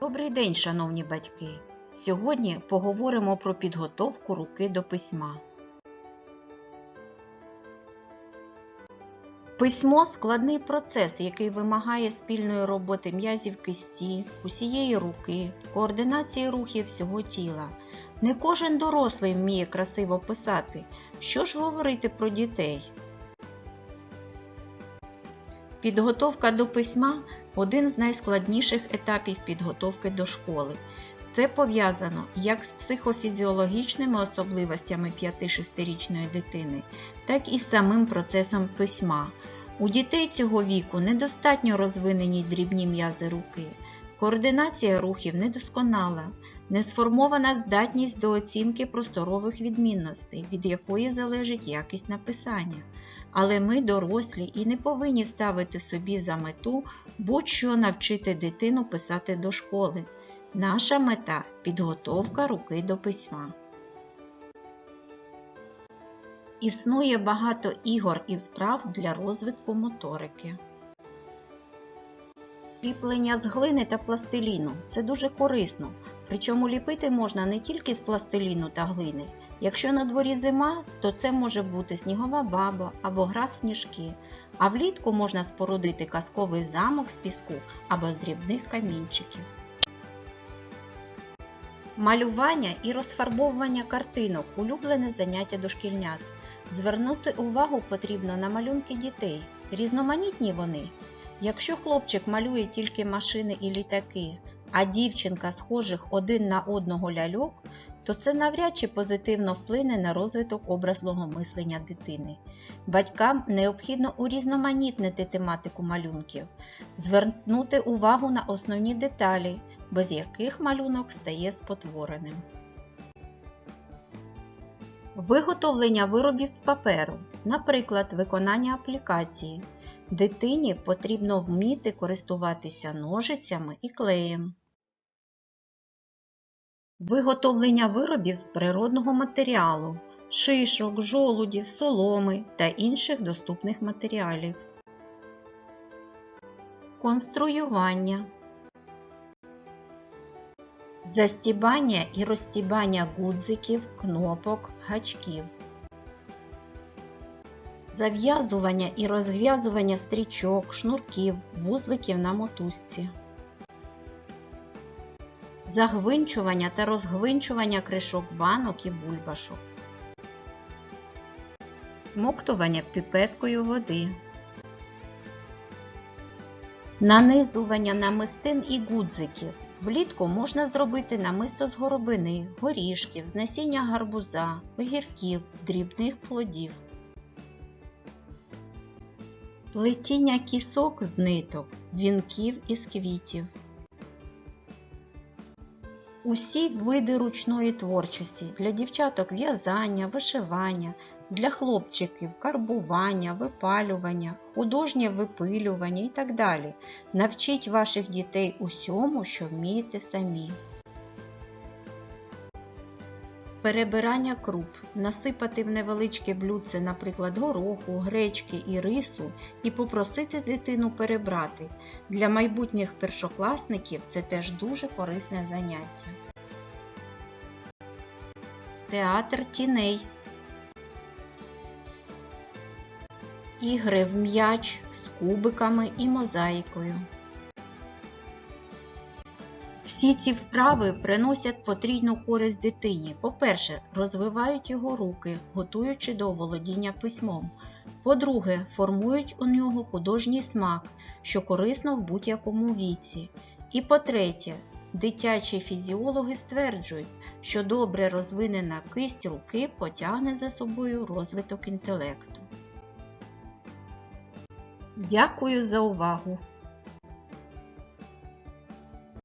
Добрий день, шановні батьки! Сьогодні поговоримо про підготовку руки до письма. Письмо складний процес, який вимагає спільної роботи м'язів кисті, усієї руки, координації рухів всього тіла. Не кожен дорослий вміє красиво писати. Що ж говорити про дітей? Підготовка до письма один з найскладніших етапів підготовки до школи. Це пов'язано як з психофізіологічними особливостями 5-6-річної дитини, так і з самим процесом письма. У дітей цього віку недостатньо розвинені дрібні м'язи руки, координація рухів недосконала, не сформована здатність до оцінки просторових відмінностей, від якої залежить якість написання. Але ми, дорослі, і не повинні ставити собі за мету будь-що навчити дитину писати до школи. Наша мета підготовка руки до письма. Існує багато ігор і вправ для розвитку моторики. Ліплення з глини та пластиліну це дуже корисно, причому ліпити можна не тільки з пластиліну та глини. Якщо на дворі зима, то це може бути снігова баба або гра в сніжки, а влітку можна спорудити казковий замок з піску або з дрібних камінчиків. Малювання і розфарбовування картинок улюблене заняття дошкільнят. Звернути увагу потрібно на малюнки дітей. Різноманітні вони. Якщо хлопчик малює тільки машини і літаки, а дівчинка схожих один на одного ляльок, то це навряд чи позитивно вплине на розвиток образного мислення дитини. Батькам необхідно урізноманітнити тематику малюнків, звернути увагу на основні деталі, без яких малюнок стає спотвореним. Виготовлення виробів з паперу, наприклад, виконання аплікації. Дитині потрібно вміти користуватися ножицями і клеєм. Виготовлення виробів з природного матеріалу, шишок, жолудів, соломи та інших доступних матеріалів. Конструювання. Застібання і розстібання гудзиків, кнопок, гачків. Зав'язування і розв'язування стрічок, шнурків, вузликів на мотузці. Загвинчування та розгвинчування кришок банок і бульбашок. Смоктування піпеткою води. Нанизування намистин і гудзиків. Влітку можна зробити намисто з горобини, горішків, з насіння гарбуза, огірків, дрібних плодів. Плетіння кісок з ниток, вінків із квітів. Усі види ручної творчості для дівчаток в'язання, вишивання, для хлопчиків карбування, випалювання, художнє випилювання і так далі. Навчіть ваших дітей усьому, що вмієте самі. Перебирання круп, насипати в невеличке блюдце, наприклад, гороху, гречки і рису, і попросити дитину перебрати. Для майбутніх першокласників це теж дуже корисне заняття. Театр тіней. Ігри в м'яч з кубиками і мозаїкою. Всі ці вправи приносять потрійну користь дитині. По-перше, розвивають його руки, готуючи до оволодіння письмом. По-друге, формують у нього художній смак, що корисно в будь-якому віці. І по-третє, дитячі фізіологи стверджують, що добре розвинена кисть руки потягне за собою розвиток інтелекту. Дякую за увагу!